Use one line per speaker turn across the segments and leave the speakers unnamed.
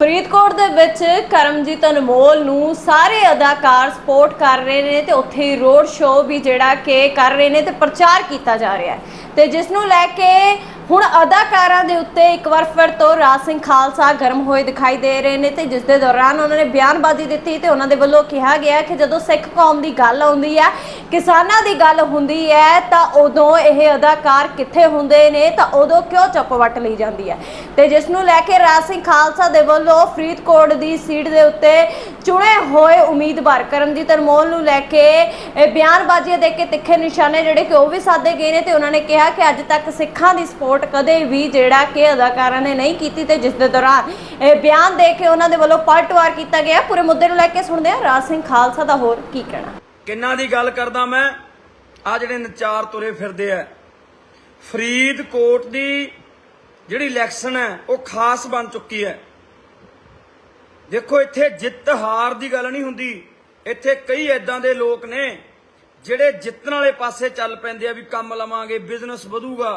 ਫਰੀਦਕੋਟ ਦੇ ਵਿੱਚ ਕਰਮਜੀਤ ਅਨਮੋਲ ਨੂੰ ਸਾਰੇ ਅਦਾਕਾਰ ਸਪੋਰਟ ਕਰ ਰਹੇ ਨੇ ਤੇ ਉੱਥੇ ਰੋਡ ਸ਼ੋਅ ਵੀ ਜਿਹੜਾ ਕਿ ਕਰ ਰਹੇ ਨੇ ਤੇ ਪ੍ਰਚਾਰ ਕੀਤਾ ਜਾ ਰਿਹਾ ਹੈ। ਤੇ ਜਿਸ ਨੂੰ ਲੈ ਕੇ ਹੁਣ ਅਦਾਕਾਰਾਂ ਦੇ ਉੱਤੇ ਇੱਕ ਵਾਰ ਫਿਰ ਤੋਂ ਰਾਜ ਸਿੰਘ ਖਾਲਸਾ ਗਰਮ ਹੋਏ ਦਿਖਾਈ ਦੇ ਰਹੇ ਨੇ ਤੇ ਜਿਸ ਦੇ ਦੌਰਾਨ ਉਹਨਾਂ ਨੇ ਬਿਆਨਬਾਜ਼ੀ ਦਿੱਤੀ ਤੇ ਉਹਨਾਂ ਦੇ ਵੱਲੋਂ ਕਿਹਾ ਗਿਆ ਕਿ ਜਦੋਂ ਸਿੱਖ ਕੌਮ ਦੀ ਗੱਲ ਆਉਂਦੀ ਹੈ, ਕਿਸਾਨਾਂ ਦੀ ਗੱਲ ਹੁੰਦੀ ਹੈ, ਤਾਂ ਉਦੋਂ ਇਹ ਅਦਾਕਾਰ ਕਿੱਥੇ ਹੁੰਦੇ ਨੇ, ਤਾਂ ਉਦੋਂ ਕਿਉਂ ਚੁੱਪ ਵੱਟ ਲਈ ਜਾਂਦੀ ਹੈ? ਤੇ ਜਿਸ ਨੂੰ ਲੈ ਕੇ ਰਾਜ ਸਿੰਘ ਖਾਲਸਾ ਦੇ ਵੱਲੋਂ ਫਰੀਦਕੋਟ ਦੀ ਸੀਟ ਦੇ ਉੱਤੇ ਚੁਣੇ ਹੋਏ ਉਮੀਦਵਾਰ ਕਰਮਜੀਤ ਅਨਮੋਲ ਨੂੰ ਲੈ ਕੇ, ਇਹ ਬਿਆਨਬਾਜ਼ੀਆਂ ਦੇ ਕੇ ਤਿੱਖੇ ਨਿਸ਼ਾਨੇ ਜਿਹੜੇ ਕਿ ਉਹ ਵੀ ਸਾਧੇ ਗਏ ਨੇ ਤੇ ਉਹਨਾਂ ਨੇ ਕਿਹਾ ਕਿ ਅੱਜ ਤੱਕ ਸਿੱਖਾਂ ਦੀ ਸਪੋਰਟ ਕਦੇ ਵੀ ਜਿਹੜਾ ਕਿ ਅਦਾਕਾਰਾਂ ਨੇ ਨਹੀਂ ਕੀਤੀ ਤੇ ਜਿਸ ਦੇ ਦੌਰਾਨ ਇਹ ਬਿਆਨ ਦੇ ਕੇ ਉਹਨਾਂ ਦੇ ਵੱਲੋਂ ਪਲਟਵਾਰ ਕੀਤਾ ਗਿਆ। ਪੂਰੇ ਮੁੱਦੇ ਨੂੰ ਲੈ ਕੇ ਸੁਣਦੇ ਹਾਂ ਰਾਜ ਸਿੰਘ ਖਾਲਸਾ ਦਾ ਹੋਰ ਕੀ ਕਹਿਣਾ।
ਕਿੰਨਾ ਦੀ ਗੱਲ ਕਰਦਾ ਮੈਂ? ਆ ਜਿਹੜੇ ਨਚਾਰ ਤੁਰੇ ਫਿਰਦੇ ਆ। ਫਰੀਦਕੋਟ ਦੀ ਜਿਹੜੀ ਇਲੈਕਸ਼ਨ ਹੈ, ਉਹ ਖਾਸ ਬਣ ਚੁੱਕੀ ਹੈ। ਦੇਖੋ, ਇੱਥੇ ਜਿੱਤ ਹਾਰ ਦੀ ਗੱਲ ਨਹੀਂ ਹੁੰਦੀ। ਇੱਥੇ ਕਈ ਐਦਾਂ ਦੇ ਲੋਕ ਨੇ ਜਿਹੜੇ ਜਿੱਤਣ ਵਾਲੇ ਪਾਸੇ ਚੱਲ ਪੈਂਦੇ ਆ ਵੀ ਕੰਮ ਲਵਾਂਗੇ ਬਿਜ਼ਨਸ ਵਧੂਗਾ,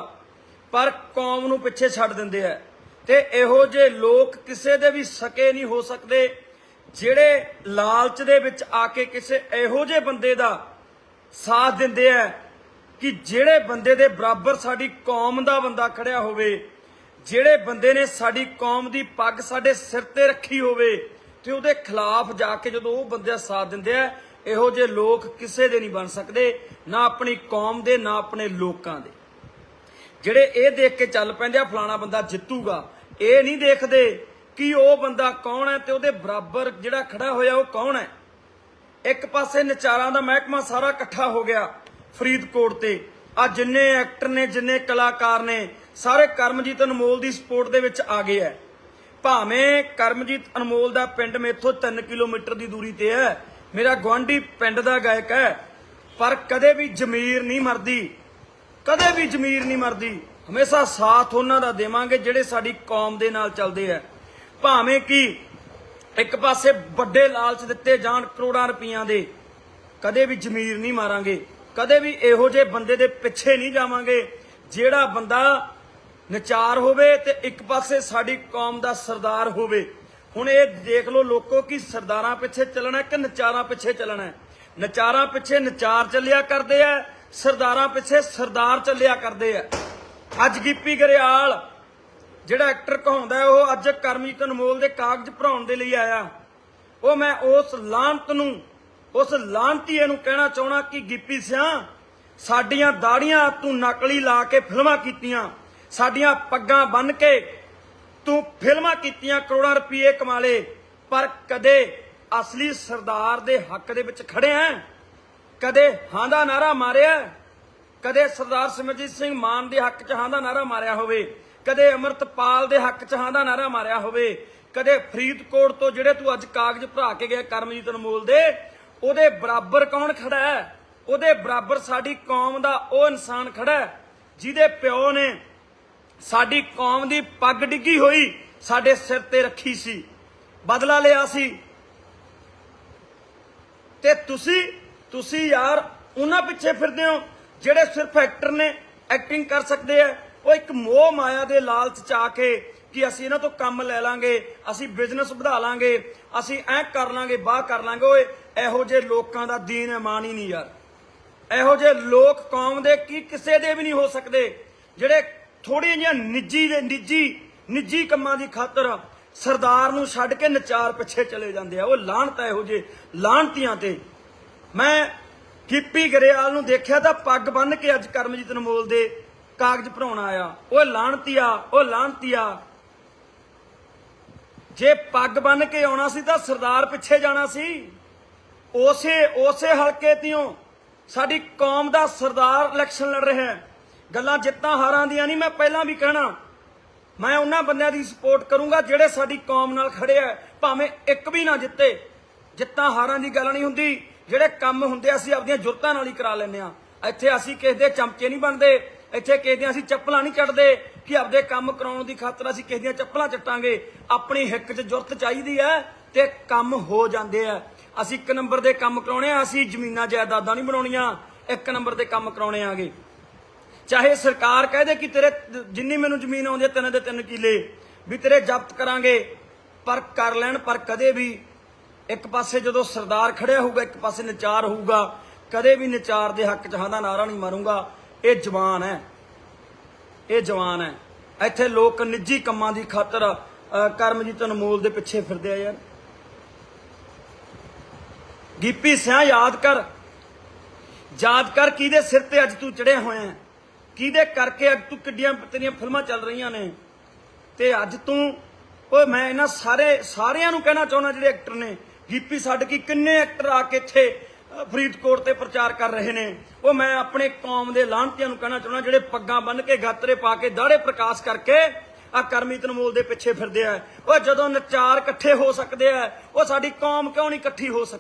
ਪਰ ਕੌਮ ਨੂੰ ਪਿੱਛੇ ਛੱਡ ਦਿੰਦੇ ਆ। ਤੇ ਇਹੋ ਜਿਹੇ ਲੋਕ ਕਿਸੇ ਦੇ ਵੀ ਸਕੇ ਨਹੀਂ ਹੋ ਸਕਦੇ, ਜਿਹੜੇ ਲਾਲਚ ਦੇ ਵਿੱਚ ਆ ਕੇ ਕਿਸੇ ਇਹੋ ਜਿਹੇ ਬੰਦੇ ਦਾ ਸਾਥ ਦਿੰਦੇ ਆ ਕਿ ਜਿਹੜੇ ਬੰਦੇ ਦੇ ਬਰਾਬਰ ਸਾਡੀ ਕੌਮ ਦਾ ਬੰਦਾ ਖੜਿਆ ਹੋਵੇ, ਜਿਹੜੇ ਬੰਦੇ ਨੇ ਸਾਡੀ ਕੌਮ ਦੀ ਪੱਗ ਸਾਡੇ ਸਿਰ ਤੇ ਰੱਖੀ ਹੋਵੇ, ਤੇ ਉਹਦੇ ਖਿਲਾਫ ਜਾ ਕੇ ਜਦੋਂ ਉਹ ਬੰਦੇ ਸਾਥ ਦਿੰਦੇ ਆ ਇਹੋ ਜਿਹੇ ਲੋਕ ਕਿਸੇ ਦੇ ਨਹੀਂ ਬਣ ਸਕਦੇ, ਨਾ ਆਪਣੀ ਕੌਮ ਦੇ, ਨਾ ਆਪਣੇ ਲੋਕਾਂ ਦੇ। ਜਿਹੜੇ ਇਹ ਦੇਖ ਕੇ ਚੱਲ ਪੈਂਦੇ ਆ, ਫਲਾਣਾ ਬੰਦਾ ਜਿੱਤੂਗਾ, ਇਹ ਨਹੀਂ ਦੇਖਦੇ ਕਿ ਉਹ ਬੰਦਾ ਕੌਣ ਹੈ ਤੇ ਉਹਦੇ ਬਰਾਬਰ ਜਿਹੜਾ ਖੜਾ ਹੋਇਆ ਉਹ ਕੌਣ ਹੈ। ਇੱਕ ਪਾਸੇ ਨਚਾਰਾਂ ਦਾ ਮਹਿਕਮਾ ਸਾਰਾ ਇਕੱਠਾ ਹੋ ਗਿਆ ਫਰੀਦਕੋਟ ਤੇ। ਆ ਜਿੰਨੇ ਐਕਟਰ ਨੇ, ਜਿੰਨੇ ਕਲਾਕਾਰ ਨੇ, ਸਾਰੇ ਕਰਮਜੀਤ ਅਨਮੋਲ ਦੀ ਸਪੋਰਟ ਦੇ ਵਿੱਚ ਆ ਗਏ ਐ ਭਾਵੇਂ ਕਰਮਜੀਤ ਅਨਮੋਲ ਦਾ ਪਿੰਡ ਮੇਥੋਂ 3 ਕਿਲੋਮੀਟਰ ਦੀ ਦੂਰੀ ਤੇ ਹੈ ਮੇਰਾ ਗਵਾਂਢੀ ਪਿੰਡ ਦਾ ਗਾਇਕ ਹੈ, ਪਰ ਕਦੇ ਵੀ ਜ਼ਮੀਰ ਨਹੀਂ ਮਰਦੀ। ਕਦੇ ਵੀ ਜ਼ਮੀਰ ਨਹੀਂ ਮਰਦੀ। ਹਮੇਸ਼ਾ ਸਾਥ ਉਹਨਾਂ ਦਾ ਦੇਵਾਂਗੇ ਜਿਹੜੇ ਸਾਡੀ ਕੌਮ ਦੇ ਨਾਲ ਚੱਲਦੇ ਆ। ਭਾਵੇਂ ਕਿ ਇੱਕ ਪਾਸੇ ਵੱਡੇ ਲਾਲਚ ਦਿੱਤੇ ਜਾਣ ਕਰੋੜਾਂ ਰੁਪਈਆਂ ਦੇ, ਕਦੇ ਵੀ ਜ਼ਮੀਰ ਨਹੀਂ ਮਾਰਾਂਗੇ। ਕਦੇ ਵੀ ਇਹੋ ਜਿਹੇ ਬੰਦੇ ਦੇ ਪਿੱਛੇ ਨਹੀਂ ਜਾਵਾਂਗੇ, ਜਿਹੜਾ ਬੰਦਾ ਨਚਾਰ ਹੋਵੇ ਤੇ ਇੱਕ ਪਾਸੇ ਸਾਡੀ ਕੌਮ ਦਾ ਸਰਦਾਰ ਹੋਵੇ। ਹੁਣ ਇਹ ਦੇਖ ਲਓ ਲੋਕੋ ਕਿ ਸਰਦਾਰਾਂ ਪਿੱਛੇ ਚੱਲਣਾ ਕਿ ਨਚਾਰਾਂ ਪਿੱਛੇ ਚੱਲਣਾ ਨਚਾਰਾਂ ਪਿੱਛੇ ਨਚਾਰ ਚੱਲਿਆ ਕਰਦੇ ਆ ਸਰਦਾਰਾਂ ਪਿੱਛੇ ਸਰਦਾਰ ਚੱਲਿਆ ਕਰਦੇ ਆ। ਅੱਜ ਗਿੱਪੀ ਗਰੇਵਾਲ ਜਿਹੜਾ ਐਕਟਰ ਕਹਾਉਂਦਾ ਹੈ, ਉਹ ਅੱਜ ਕਰਮਜੀਤ ਅਨਮੋਲ ਦੇ ਕਾਗਜ਼ ਭਰਾਉਣ ਦੇ ਲਈ ਆਇਆ। ਉਹ ਮੈਂ ਉਸ ਲਾਂਤ ਨੂੰ ਉਸ ਲਾਂਤੀਏ ਨੂੰ ਕਹਿਣਾ ਚਾਹਣਾ ਕਿ ਗਿੱਪੀ ਸਿਆ ਸਾਡੀਆਂ ਦਾੜੀਆਂ ਤੂੰ ਨਕਲੀ ਲਾ ਕੇ ਫਿਲਮਾਂ ਕੀਤੀਆਂ ਸਾਡੀਆਂ ਪੱਗਾਂ ਬੰਨ ਕੇ ਤੂੰ ਫਿਲਮਾਂ ਕੀਤੀਆਂ, ਕਰੋੜਾਂ ਰੁਪਏ ਕਮਾਲੇ, ਪਰ ਕਦੇ ਅਸਲੀ ਸਰਦਾਰ ਦੇ ਹੱਕ ਦੇ ਵਿੱਚ ਖੜਿਆ ਕਦੇ ਹਾਂ ਦਾ ਨਾਰਾ ਮਾਰਿਆ, ਕਦੇ ਸਰਦਾਰ ਸਿਮਰਜੀਤ ਸਿੰਘ ਮਾਨ ਦੇ ਹੱਕ 'ਚ ਹਾਂ ਦਾ ਨਾਰਾ ਮਾਰਿਆ ਹੋਵੇ, ਕਦੇ ਅਮਰਤਪਾਲ ਦੇ ਹੱਕ 'ਚ ਹਾਂ ਦਾ ਨਾਰਾ ਮਾਰਿਆ ਹੋਵੇ, ਕਦੇ ਫਰੀਦਕੋਟ ਤੋਂ ਜਿਹੜੇ ਤੂੰ ਅੱਜ ਕਾਗਜ਼ ਭਰਾ ਕੇ ਗਿਆ ਕਰਮਜੀਤ ਅਨਮੋਲ ਦੇ, ਉਹਦੇ ਬਰਾਬਰ ਕੌਣ ਖੜਾ ਹੈ ਉਹਦੇ ਬਰਾਬਰ ਸਾਡੀ ਕੌਮ ਦਾ ਉਹ ਇਨਸਾਨ ਖੜਾ ਹੈ ਜਿਹਦੇ ਪਿਓ ਨੇ ਸਾਡੀ ਕੌਮ ਦੀ ਪੱਗ ਡਿੱਗੀ ਹੋਈ, ਸਾਡੇ ਸਿਰ ਤੇ ਰੱਖੀ ਸੀ। ਬਦਲਾ ਲਿਆ ਸੀ। ਤੇ ਤੁਸੀਂ ਤੁਸੀਂ ਯਾਰ ਉਹਨਾਂ ਪਿੱਛੇ ਫਿਰਦੇ ਹੋ, ਜਿਹੜੇ ਸਿਰਫ ਐਕਟਰ ਨੇ ਐਕਟਿੰਗ ਕਰ ਸਕਦੇ ਆ। ਉਹ ਇੱਕ ਮੋਹ ਮਾਇਆ ਦੇ ਲਾਲਚ ਚ ਆ ਕੇ ਕਿ ਅਸੀਂ ਇਹਨਾਂ ਤੋਂ ਕੰਮ ਲੈ ਲਾਂਗੇ, ਅਸੀਂ ਬਿਜ਼ਨਸ ਵਧਾ ਲਾਂਗੇ, ਅਸੀਂ ਐ ਕਰ ਲਾਂਗੇ, ਬਾਹ ਕਰ ਲਾਂਗੇ। ਓਏ, ਇਹੋ ਜਿਹੇ ਲੋਕਾਂ ਦਾ ਦੀਨ ਇਮਾਨ ਹੀ ਨਹੀਂ ਯਾਰ। ਇਹੋ ਜਿਹੇ ਲੋਕ ਕੌਮ ਦੇ ਕੀ ਕਿਸੇ ਦੇ ਵੀ ਨਹੀਂ ਹੋ ਸਕਦੇ, ਜਿਹੜੇ ਥੋੜੀਆਂ ਜਿਹੀਆਂ ਨਿੱਜੀ ਦੇ ਨਿੱਜੀ ਨਿੱਜੀ ਕੰਮਾਂ ਦੀ ਖਾਤਰ ਸਰਦਾਰ ਨੂੰ ਛੱਡ ਕੇ ਨਚਾਰ ਪਿੱਛੇ ਚਲੇ ਜਾਂਦੇ ਆ। ਉਹ ਲਾਹਣਤ ਇਹੋ ਜਿਹੇ ਲਾਹਣਤੀਆਂ ਤੇ। ਮੈਂ ਗਿੱਪੀ ਗਰੇਵਾਲ ਨੂੰ ਦੇਖਿਆ ਤਾਂ ਪੱਗ ਬੰਨ ਕੇ ਅੱਜ ਕਰਮਜੀਤ ਅਨਮੋਲ ਦੇ ਕਾਗਜ਼ ਭਰਾਉਣ ਆਇਆ। ਉਹ ਲਾਹਣਤੀਆ ਉਹ ਲਾਹਣਤੀਆ ਜੇ ਪੱਗ ਬੰਨ ਕੇ ਆਉਣਾ ਸੀ ਤਾਂ ਸਰਦਾਰ ਪਿੱਛੇ ਜਾਣਾ ਸੀ। ਉਸੇ ਉਸੇ ਹਲਕੇ ਤਿਓ ਸਾਡੀ ਕੌਮ ਦਾ ਸਰਦਾਰ ਇਲੈਕਸ਼ਨ ਲੜ ਰਿਹਾ ਹੈ। ਗੱਲਾਂ ਜਿੱਤਾਂ ਹਾਰਾਂ ਦੀਆਂ ਨਹੀਂ, ਮੈਂ ਪਹਿਲਾਂ ਵੀ ਕਹਿਣਾ। ਮੈਂ ਉਹਨਾਂ ਬੰਦਿਆਂ ਦੀ ਸਪੋਰਟ ਕਰੂੰਗਾ ਜਿਹੜੇ ਸਾਡੀ ਕੌਮ ਨਾਲ ਖੜੇ ਆ। ਭਾਵੇਂ ਇੱਕ ਵੀ ਨਾ ਜਿੱਤੇ। ਜਿੱਤਾਂ ਹਾਰਾਂ ਦੀ ਗੱਲ ਨਹੀਂ ਹੁੰਦੀ। ਜਿਹੜੇ ਕੰਮ ਹੁੰਦੇ ਅਸੀਂ ਆਪਣੀਆਂ ਜੁਰਤਾਂ ਨਾਲ ਹੀ ਕਰਾ ਲੈਂਦੇ ਆ। ਇੱਥੇ ਅਸੀਂ ਕਿਸੇ ਦੇ ਚਮਚੇ ਨਹੀਂ ਬਣਦੇ। ਇੱਥੇ ਕਿਸੇ ਦੀਆਂ ਅਸੀਂ ਚੱਪਲਾਂ ਨਹੀਂ ਚੱਟਦੇ ਕਿ ਆਪਦੇ ਕੰਮ ਕਰਾਉਣ ਦੀ ਖਾਤਰ ਅਸੀਂ ਕਿਸੇ ਦੀਆਂ ਚੱਪਲਾਂ ਚੱਟਾਂਗੇ। ਆਪਣੀ ਹਿੱਕ 'ਚ ਜੁਰਤ ਚਾਹੀਦੀ ਹੈ ਤੇ ਕੰਮ ਹੋ ਜਾਂਦੇ ਆ। ਅਸੀਂ ਇੱਕ ਨੰਬਰ ਦੇ ਕੰਮ ਕਰਾਉਣੇ ਆ, ਅਸੀਂ ਜ਼ਮੀਨਾਂ ਜਾਇਦਾਦਾਂ ਨਹੀਂ ਬਣਾਉਣੀਆਂ। ਇੱਕ ਨੰਬਰ ਦੇ ਕੰਮ ਕਰਾਉਣੇ ਆਗੇ। ਚਾਹੇ ਸਰਕਾਰ ਕਹਦੇ ਕਿ ਤੇਰੇ ਜਿੰਨੀ ਮੈਨੂੰ ਜ਼ਮੀਨ ਆਉਂਦੀ ਹੈ ਤਿੰਨ ਦੇ ਤਿੰਨ ਕਿੱਲੇ ਵੀ ਤੇਰੇ ਜ਼ਬਤ ਕਰਾਂਗੇ, ਪਰ ਕਰ ਲੈਣ, ਪਰ ਕਦੇ ਵੀ ਇੱਕ ਪਾਸੇ ਜਦੋਂ ਸਰਦਾਰ ਖੜਿਆ ਹੋਊਗਾ, ਇੱਕ ਪਾਸੇ ਨਚਾਰ ਹੋਊਗਾ, ਕਦੇ ਵੀ ਨਚਾਰ ਦੇ ਹੱਕ 'ਚ ਹਾਂ ਦਾ ਨਾਰਾ ਨਹੀਂ ਮਾਰੂੰਗਾ। ਇਹ ਜਵਾਨ ਹੈ। ਇਹ ਜਵਾਨ ਹੈ। ਇੱਥੇ ਲੋਕ ਨਿੱਜੀ ਕੰਮਾਂ ਦੀ ਖਾਤਰ ਕਰਮਜੀਤ ਅਨਮੋਲ ਦੇ ਪਿੱਛੇ ਫਿਰਦੇ ਆ ਯਾਰ। ਗਿੱਪੀ ਸਿਆ, ਯਾਦ ਕਰ। ਯਾਦ ਕਰ ਕਿਹਦੇ ਸਿਰ ਤੇ ਅੱਜ ਤੂੰ ਚੜਿਆ ਹੋਇਆ ਹੈ? ਕਿਹਦੇ ਕਰਕੇ ਅੱਜ ਤੂੰ ਕਿੱਡੀਆਂ ਤੇਰੀਆਂ ਫਿਲਮਾਂ ਚੱਲ ਰਹੀਆਂ ਨੇ? ਤੇ ਅੱਜ ਤੂੰ, ਓਏ ਮੈਂ ਇਹਨਾਂ ਸਾਰੇ, ਸਾਰਿਆਂ ਨੂੰ ਕਹਿਣਾ ਚਾਹੁੰਦਾ ਜਿਹੜੇ ਐਕਟਰ ਨੇ ਗਿੱਪੀ ਛੱਡ ਕੇ ਕਿੰਨੇ ਐਕਟਰ ਆ ਕੇ ਇੱਥੇ ਫਰੀਦਕੋਟ ਤੇ ਪ੍ਰਚਾਰ ਕਰ ਰਹੇ ਨੇ। ਉਹ ਮੈਂ ਆਪਣੇ ਕੌਮ ਦੇ ਲਾਂਟਿਆਂ ਨੂੰ ਕਹਿਣਾ ਚਾਹੁੰਦਾ ਜਿਹੜੇ ਪੱਗਾਂ ਬੰਨ ਕੇ ਗਾਤਰੇ ਪਾ ਕੇ ਦਾੜੇ ਪ੍ਰਕਾਸ਼ ਕਰਕੇ ਆ ਕਰਮੀ ਤਨਮੋਲ ਦੇ ਪਿੱਛੇ ਫਿਰਦੇ ਆ। ਉਹ ਜਦੋਂ ਨਚਾਰ ਇਕੱਠੇ ਹੋ ਸਕਦੇ ਆ ਉਹ ਸਾਡੀ ਕੌਮ ਕਿਉਂ ਨਹੀਂ ਇਕੱਠੀ ਹੋ ਸਕਦੀ